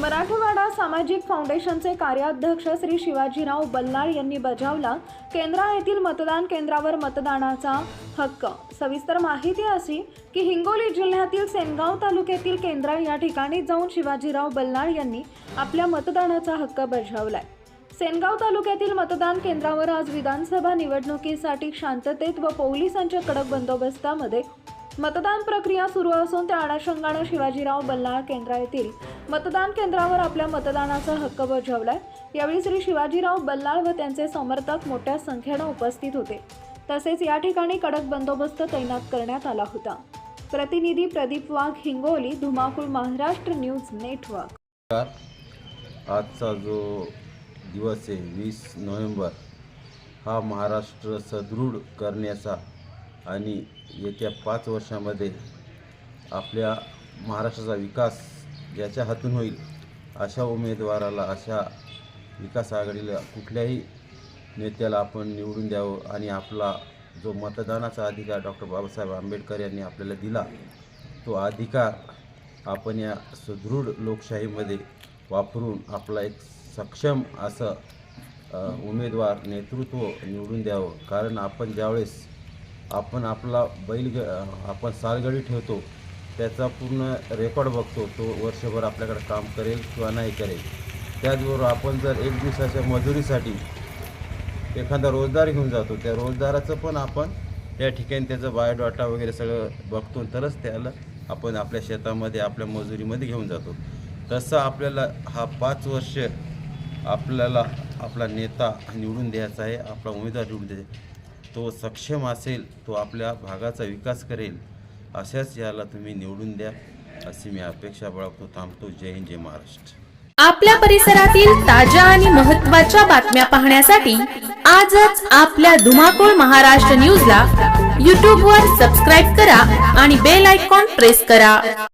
मराठवाडा सामाजिक फाउंडेशनचे कार्याध्यक्ष श्री शिवाजीराव बल्लाळ यांनी बजावला केंद्रा येथील मतदान केंद्रावर मतदानाचा हक्क. सविस्तर माहिती अशी की हिंगोली जिल्ह्यातील सेनगाव तालुक्यातील केंद्रा या ठिकाणी जाऊन शिवाजीराव बल्लाळ यांनी आपल्या मतदानाचा हक्क बजावलाय. सेनगाव तालुक्यातील मतदान केंद्रावर आज विधानसभा निवडणुकीसाठी शांततेत व पोलिसांच्या कडक बंदोबस्तामध्ये मतदान प्रक्रिया सुरू असून त्या अनुषंगानं शिवाजीराव बल्लाळ केंद्रा येथील मतदान केंद्रावर आपल्या मतदानाचा हक्क बजावलाय. यावेळी श्री शिवाजीराव बल्लाळ व त्यांचे समर्थक मोठ्या संख्येनं उपस्थित होते. तसेच या ठिकाणी कडक बंदोबस्त तैनात करण्यात आला होता. प्रतिनिधी प्रदीप वाघ हिंगोली धुमाकूळ महाराष्ट्र न्यूज नेटवर्क. आजचा जो दिवस आहे वीस नोव्हेंबर हा महाराष्ट्र सदृढ करण्याचा आणि येत्या पाच वर्षामध्ये आपल्या महाराष्ट्राचा विकास ज्याच्या हातून होईल अशा उमेदवाराला अशा विकास आघाडीला कुठल्याही नेत्याला आपण निवडून द्यावं आणि आपला जो मतदानाचा अधिकार डॉक्टर बाबासाहेब आंबेडकर यांनी आपल्याला दिला तो अधिकार आपण या सुदृढ लोकशाहीमध्ये वापरून आपला एक सक्षम असं उमेदवार नेतृत्व निवडून द्यावं. कारण आपण ज्यावेळेस आपण आपला बैल ग आपण सालगडी ठेवतो त्याचा पूर्ण रेकॉर्ड बघतो तो वर्षभर आपल्याकडे काम करेल किंवा नाही करेल. त्याचबरोबर आपण जर एक दिवसाच्या मजुरीसाठी एखादा रोजगार घेऊन जातो त्या रोजदाराचं पण आपण त्या ठिकाणी त्याचं बायोडाटा वगैरे सगळं बघतो तरच त्याला आपण आपल्या शेतामध्ये आपल्या मजुरीमध्ये घेऊन जातो. तसं आपल्याला हा पाच वर्ष आपल्याला आपला नेता निवडून द्यायचा आहे आपला उमेदवार निवडून द्यायचा तो सक्षम असेल तो आपल्या भागाचा विकास करेल अशाच याला तुम्ही निवडून द्या अशी मी अपेक्षा बाळगतो थांबतो. जय हिंद जय महाराष्ट्र. आपल्या परिसरातील ताज्या आणि महत्त्वाच्या बातम्या पाहण्यासाठी आजच आपल्या धुमाकूळ महाराष्ट्र न्यूजला यूट्यूबवर सबस्क्राईब करा आणि बेल आयकॉन प्रेस करा.